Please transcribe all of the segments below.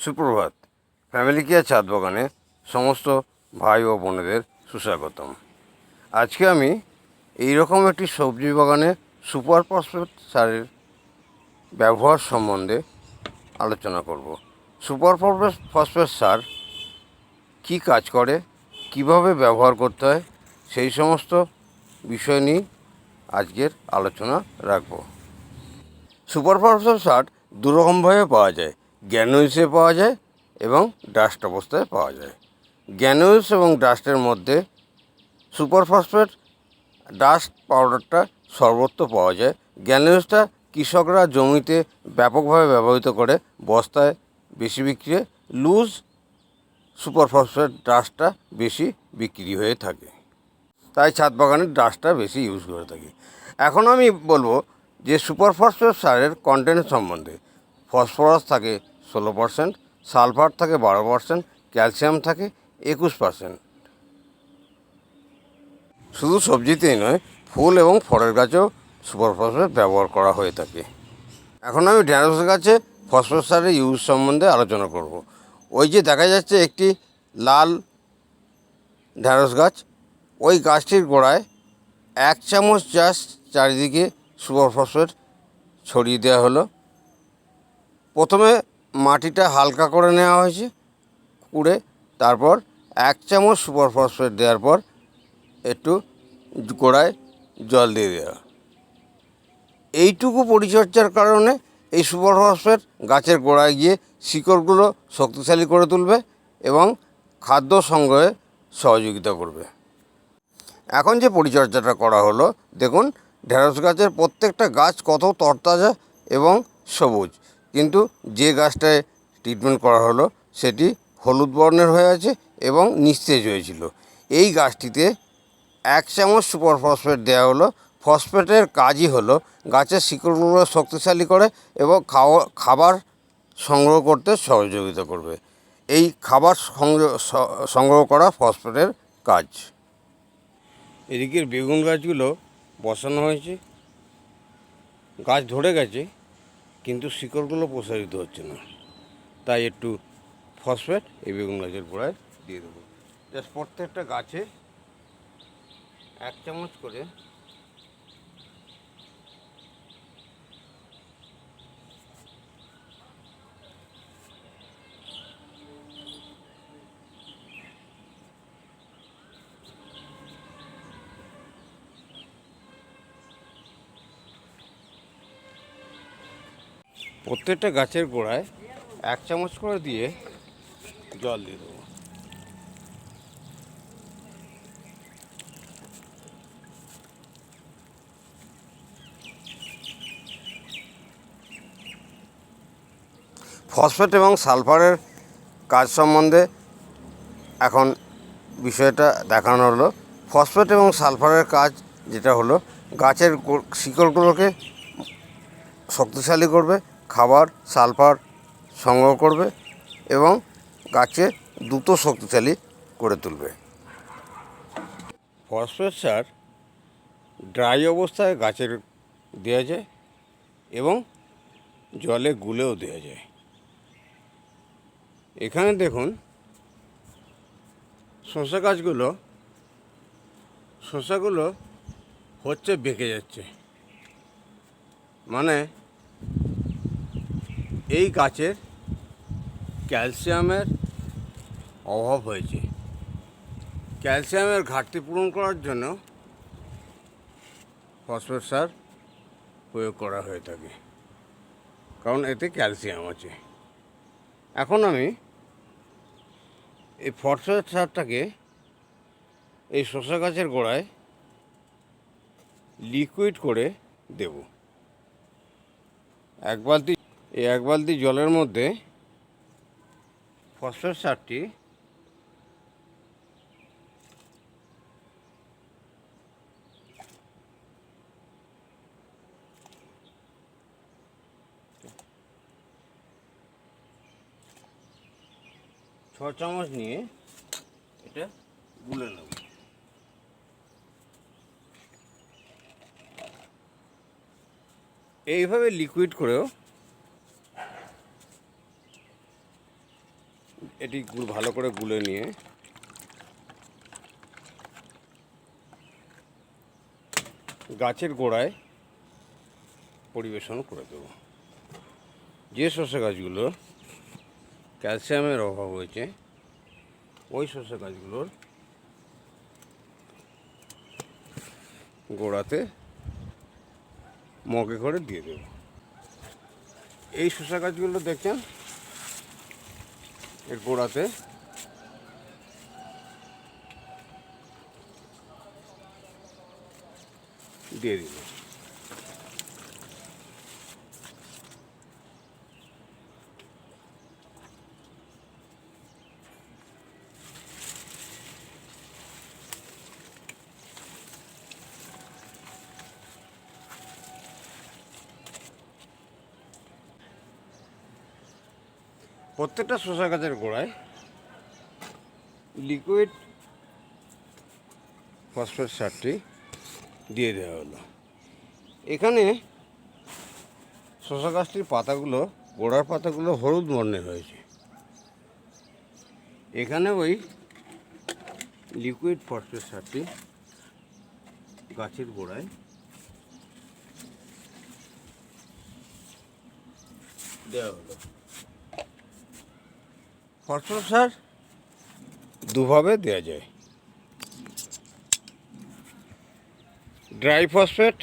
সুপ্রভাত। Family care ছাদ বাগানে সমস্ত ভাই ও বোনেদের সুস্বাগতম। আজকে আমি এই রকম একটি সবজি বাগানে সুপার ফসফেট সারের ব্যবহার সম্বন্ধে আলোচনা করব। সুপার ফসফেট সার কী কাজ করে, কীভাবে ব্যবহার করতে হয়, সেই সমস্ত বিষয় নিয়ে আজকের আলোচনা রাখব। সুপার ফসফেট সার দুরকমভাবে পাওয়া যায়। গ্যানুইসে পাওয়া যায় এবং ডাস্ট অবস্থায় পাওয়া যায়। গ্যানুইস এবং ডাস্টের মধ্যে সুপার ফসফেট ডাস্ট পাউডারটা সর্বত্র পাওয়া যায়। গ্যানুইসটা কৃষকরা জমিতে ব্যাপকভাবে ব্যবহৃত করে, বস্তায় বেশি বিক্রি। লুজ সুপার ফসফেট ডাস্টটা বেশি বিক্রি হয়ে থাকে। তাই ছাদ বাগানের ডাস্টটা বেশি ইউজ করে থাকি। এখন আমি বলব যে সুপার ফসফেট সারের কন্টেন্ট সম্বন্ধে। ফসফরাস থাকে ষোলো পার্সেন্ট, সালফার থাকে বারো পার্সেন্ট, ক্যালসিয়াম থাকে একুশ পার্সেন্ট। শুধু সবজিতেই নয়, ফুল এবং ফলের গাছেও সুপার ফসফেট ব্যবহার করা হয়ে থাকে। এখন আমি ঢ্যাঁড়স গাছে ফসফেট সারের ইউজ সম্বন্ধে আলোচনা করব। ওই যে দেখা যাচ্ছে একটি লাল ঢ্যাঁড়স গাছ, ওই গাছটির গোড়ায় এক চামচ জাস্ট চারিদিকে সুপার ফসফেট ছড়িয়ে দেওয়া হলো। প্রথমে মাটিটা হালকা করে নেওয়া হয়েছে, কুড়ে, তারপর এক চামচ সুপার ফসফেট দেওয়ার পর একটু গোড়ায় জল দিয়ে দেওয়া। এইটুকু পরিচর্যার কারণে এই সুপার ফসফেট গাছের গোড়ায় গিয়ে শিকড়গুলো শক্তিশালী করে তুলবে এবং খাদ্য সংগ্রহে সহযোগিতা করবে। এখন যে পরিচর্যাটা করা হলো, দেখুন, ঢেঁড়স গাছের প্রত্যেকটা গাছ কত তরতাজা এবং সবুজ। কিন্তু যে গাছটায় ট্রিটমেন্ট করা হলো, সেটি হলুদ বর্ণের হয়ে আছে এবং নিস্তেজ হয়েছিল। এই গাছটিতে এক চামচ সুপার ফসফেট দেওয়া হলো। ফসফেটের কাজই হলো গাছের শিকড়গুলো শক্তিশালী করে এবং খাওয়া, খাবার সংগ্রহ করতে সহযোগিতা করবে। এই খাবার সংগ্রহ করা ফসফেটের কাজ। এদিকের বেগুন গাছগুলো বসানো হয়েছে। গাছ ধরে গেছে। কিন্তু শিকড়গুলো প্রসারিত হচ্ছে না। তাই একটু ফসফেট এই বেগুন গাছের গোড়ায় দিয়ে দেবো। জাস্ট প্রত্যেকটা গাছে এক চামচ করে প্রত্যেকটা গাছের গোড়ায় এক চামচ করে দিয়ে জল দিয়ে দেবো। ফসফেট এবং সালফারের কাজ সম্বন্ধে এখন বিষয়টা দেখানো হলো। ফসফেট এবং সালফারের কাজ যেটা হলো, গাছের শিকড়গুলোকে শক্তিশালী করবে খাবার, সালফার সংগ্রহ করবে এবং গাছে দ্রুত শক্তিশালী করে তুলবে। ফসফেট সার ড্রাই অবস্থায় গাছের দেওয়া যায় এবং জলে গুলেও দেওয়া যায়। এখানে দেখুন, শসা গাছগুলো, শসাগুলো হচ্ছে বেঁকে যাচ্ছে। মানে এই গাছের ক্যালসিয়ামের অভাব হয়েছে। ক্যালসিয়ামের ঘাটতি পূরণ করার জন্য ফসফেট সার প্রয়োগ করা হয়ে থাকে। কারণ এতে ক্যালসিয়াম আছে। এখন আমি এই ফসফেট সারটাকে এই শসা গাছের গোড়ায় লিকুইড করে দেব। এক বালতি এই এক বালতি জলের মধ্যে ফসফেট সারটি ছ চামচ নিয়ে এটা গুলে নেব। এইভাবে লিকুইড করেও এটি ভালো করে গুলে নিয়ে। গাছের গোড়ায় পরিবেশন করে দেব। যে শস্য গাছগুলো ক্যালসিয়ামের অভাব হয়েছে, ওই শস্য গাছগুলোর গোড়াতে মগে করে দিয়ে দেব। এই শসা গাছগুলো দেখছেন? এর গোড়াতে। দিয়ে দিল প্রত্যেকটা শসা গাছের গোড়ায় লিকুইড ফসফেট সারটি দিয়ে দেওয়া হলো। এখানে শসা গাছটির পাতাগুলো, গোড়ার পাতাগুলো হলুদ বর্ণের হয়েছে। এখানে ওই লিকুইড ফসফেট সারটি গাছের গোড়ায় দেওয়া হলো। ফসফরাস সার দুভাবে দেওয়া যায়। ড্রাই ফসফেট,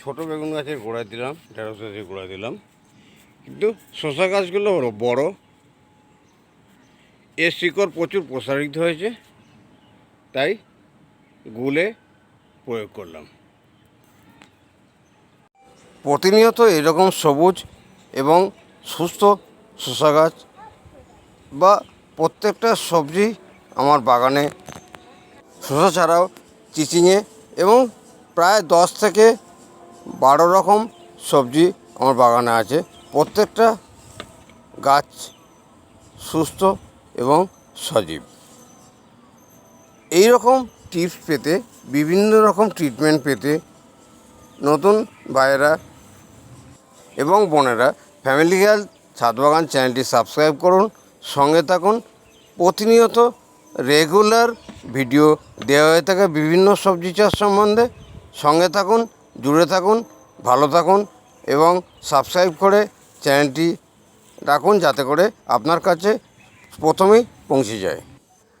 ছোট বেগুন গাছের গোড়ায় দিলাম, ঢেঁড়স গাছের গোড়ায় দিলাম। কিন্তু শসা গাছগুলো হলো বড়। এর শিকড় প্রচুর প্রসারিত হয়েছে, তাই গুলে প্রয়োগ করলাম। প্রতিনিয়ত এরকম সবুজ এবং সুস্থ শসা গাছ বা প্রত্যেকটা সবজি আমার বাগানে। শসা ছাড়াও চিচিঙে এবং প্রায় দশ থেকে বারো রকম সবজি আমার বাগানে আছে। প্রত্যেকটা গাছ সুস্থ এবং সজীব। এই রকম টিপস পেতে, বিভিন্ন রকম ট্রিটমেন্ট পেতে নতুন ভাইয়েরা এবং বোনেরা ফ্যামিলি হেলথ ছাদ বাগান চ্যানেলটি সাবস্ক্রাইব করুন, সঙ্গে থাকুন। প্রতিনিয়ত রেগুলার ভিডিও দেওয়া হয়ে থাকে বিভিন্ন সবজি চাষ সম্বন্ধে। সঙ্গে থাকুন, জুড়ে থাকুন, ভালো থাকুন এবং সাবস্ক্রাইব করে চ্যানেলটি রাখুন যাতে করে আপনার কাছে প্রথমেই পৌঁছে যায়।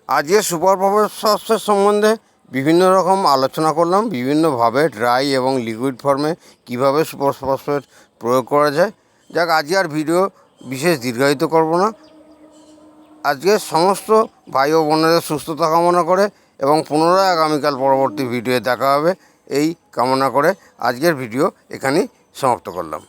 আজকে সুপার ফসফেট সম্বন্ধে বিভিন্ন রকম আলোচনা করলাম, বিভিন্নভাবে ড্রাই এবং লিকুইড ফর্মে কীভাবে সুপার ফসফেট প্রয়োগ করা যায়। যাক আজকে আর ভিডিও বিশেষ দীর্ঘায়িত করব না। আজকে সমস্ত ভাই ও বোনেদের সুস্থতা কামনা করে এবং পুনরায় আগামীকাল পরবর্তী ভিডিওয়ে দেখা হবে। এই কামনা করে আজকের ভিডিও এখানেই সমাপ্ত করলাম।